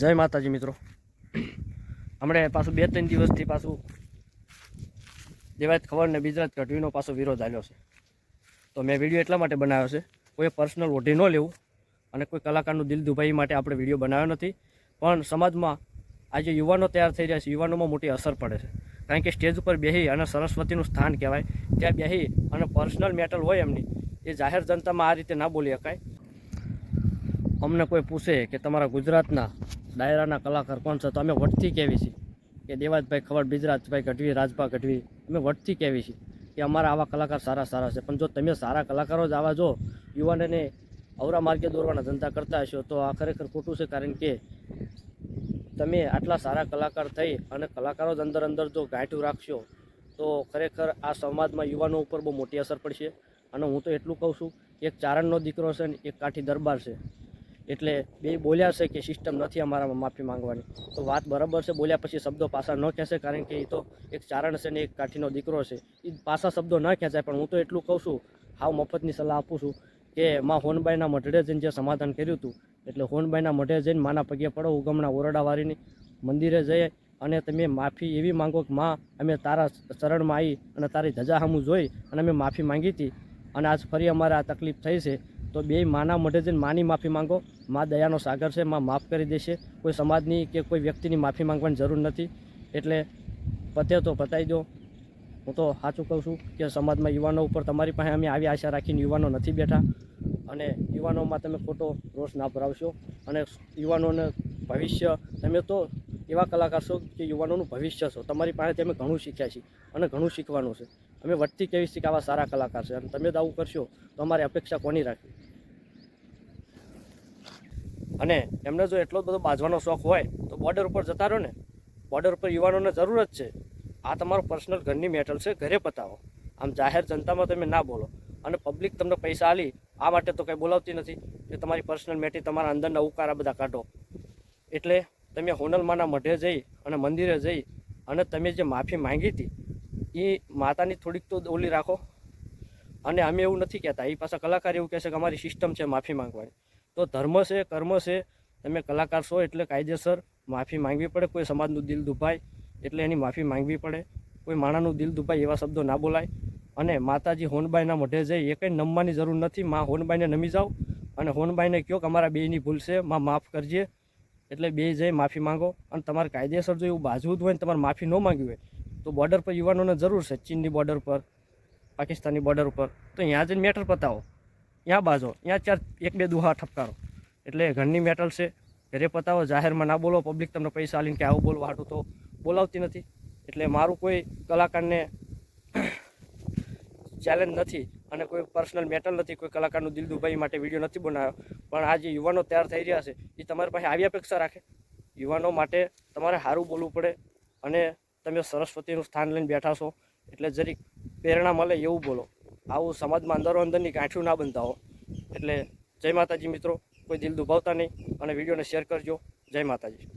જય માતાજી મિત્રો. હમણે પાછું બે ત્રણ દિવસથી પાછું દેવાયત ખબર ને ગુજરાત ઘટવીનો પાછો વિરોધ આવ્યો છે. તો મેં વીડિયો એટલા માટે બનાવ્યો છે, કોઈ પર્સનલ ઓઢી ન લેવું અને કોઈ કલાકારનું દિલ દુભાઈ માટે આપણે વીડિયો બનાવ્યો નથી. પણ સમાજમાં આજે યુવાનો તૈયાર થઈ રહ્યા છે, યુવાનોમાં મોટી અસર પડે છે. કારણ કે સ્ટેજ ઉપર બેહી અને સરસ્વતીનું સ્થાન કહેવાય, ત્યાં બેહી અને પર્સનલ મેટર હોય એમની, એ જાહેર જનતામાં આ રીતે ના બોલી શકાય. અમને કોઈ પૂછે કે તમારા ગુજરાતના ડાયરાના કલાકાર કોણ છે? તો અમે વટથી કહેવી છીએ કે દેવાજભાઈ ખવડ, બિજરાજભાઈ ગઢવી, રાજભા ગઢવી, અમે વટથી કહેવી છીએ કે અમારા આવા કલાકાર સારા સારા છે. પણ જો તમે સારા કલાકારો જ આવા જો, યુવાનોને અવરા માર્ગે દોરવાના ધંધા કરતા હશો, તો આ ખરેખર ખોટું છે. કારણ કે તમે આટલા સારા કલાકાર થઈ અને કલાકારો જ અંદર અંદર જો ગાંઠું રાખશો, તો ખરેખર આ સમાજમાં યુવાનો ઉપર બહુ મોટી અસર પડશે. અને હું તો એટલું કહું છું, એક ચારણનો દીકરો છે ને એક કાઠી દરબાર છે. એટલે બે બોલ્યા છે કે સિસ્ટમ નથી અમારામાં માફી માંગવાની. તો વાત બરાબર છે, બોલ્યા પછી શબ્દો પાછા ન કહેશે કારણ કે એ તો એક ચારણ છે ને એક કાઠીનો દીકરો છે. એ પાછા શબ્દો ન ખેંચાય, પણ હું તો એટલું કહું છું, હાવ મફતની સલાહ આપું છું કે માં હોનબાઈના મઢડે જઈને જે સમાધાન કર્યું હતું, એટલે હોનબાઈના મઢે જઈને માના પગે પડો, ઉગમના ઓરડાવાળીની મંદિરે જઈએ અને તમે માફી એવી માંગો કે માં, અમે તારા ચરણમાં આવી અને તારી ધજા સામું જોઈ અને અમે માફી માંગી હતી અને આજ ફરી અમારે આ તકલીફ થઈ છે. તો બે માના મઢે જઈને માની માફી માંગો. મા દયાનો સાગર છે, માં માફ કરી દેશે. કોઈ સમાજની કે કોઈ વ્યક્તિની માફી માંગવાની જરૂર નથી. એટલે પતે તો પતાવી દો. હું તો સાચું કહું છું કે સમાજમાં યુવાનો ઉપર તમારી પાસે અમે આવી આશા રાખીને યુવાનો નથી બેઠા. અને યુવાનોમાં તમે ખોટો રોષ ના ભરાવશો. અને યુવાનોને ભવિષ્ય, તમે તો એવા કલાકાર છો કે યુવાનોનું ભવિષ્ય છો. તમારી પાસે અમે ઘણું શીખ્યા છીએ અને ઘણું શીખવાનું છે. અમે વટતી કેવી છીએ કે આવા સારા કલાકાર છે. અને તમે જ આવું કરશો તો અમારે અપેક્ષા કોની રાખવી? અને એમને જો એટલો જ બધો બાજવાનો શોખ હોય તો બોર્ડર ઉપર જતા રહો ને. બોર્ડર ઉપર યુવાનોને જરૂર જ છે. આ તમારો પર્સનલ ઘરની મેટલ છે. ઘરે પતાવો. આમ જાહેર જનતામાં તમે ના બોલો. અને પબ્લિક તમને પૈસા આલી આ માટે તો કંઈ બોલાવતી નથી કે તમારી પર્સનલ મેટી તમારા અંદરના ઉકારા બધા કાઢો. એટલે તમે હોનલમાના મઢે જઈ અને મંદિરે જઈ અને તમે જે માફી માંગી હતી એ માતાની થોડીક તો ઓલી રાખો. અને અમે એવું નથી કહેતા. એ પાછા કલાકાર એવું કહે છે કે અમારી સિસ્ટમ છે, માફી માંગવાની. તો ધર્મ છે, કર્મ છે, તમે કલાકાર છો એટલે કાયદેસર માફી માંગવી પડે. કોઈ સમાજનું દિલ દુભાય એટલે એની માફી માંગવી પડે. કોઈ માણાનું દિલ દુભાય એવા શબ્દો ના બોલાય. અને માતાજી હોનબાઈના મોઢે જઈ એ કંઈ નમવાની જરૂર નથી. માં હોનબાઈને નમી જાઓ અને હોનબાઈને કહો કે અમારા બેયની ભૂલ છે, માં માફ કરજે. એટલે બે જઈ માફી માંગો. અને તમારે કાયદેસર જો એવું બાજવું જ હોય ને તમારે માફી ન માંગવી હોય તો બોર્ડર પર યુવાનોને જરૂર છે, ચીનની બોર્ડર પર, પાકિસ્તાનની બોર્ડર ઉપર. તો ત્યાં જઈને મેટર પતાવો. ત્યાં બાજો ત્યાં ચાર, એક, બે દુહા ઠપકારો. એટલે ઘરની મેટલ છે, ઘરે પતાવો, જાહેરમાં ના બોલો પબ્લિક તમને પૈસા આલીને કે આવું બોલવા હાટું તો બોલાવતી નથી. એટલે મારું કોઈ કલાકારને ચેલેન્જ નથી અને કોઈ પર્સનલ મેટર નથી, કોઈ કલાકારનું દિલ દુભાઈ માટે વીડિયો નથી બનાવ્યો. પણ આ જે યુવાનો તૈયાર થઈ રહ્યા છે, એ તમારી પાસે આવી અપેક્ષા રાખે. યુવાનો માટે તમારે સારું બોલવું પડે અને તમે સરસ્વતીનું સ્થાન લઈને બેઠા છો, એટલે જરીક પ્રેરણા મળે એવું બોલો. આવું સમાજમાં અંદરો અંદરની ગાંઠિયું ના હો એટલે જય માતાજી મિત્રો, કોઈ દિલ દુભાવતા નહીં અને વિડીયોને શેર કરજો. જય માતાજી.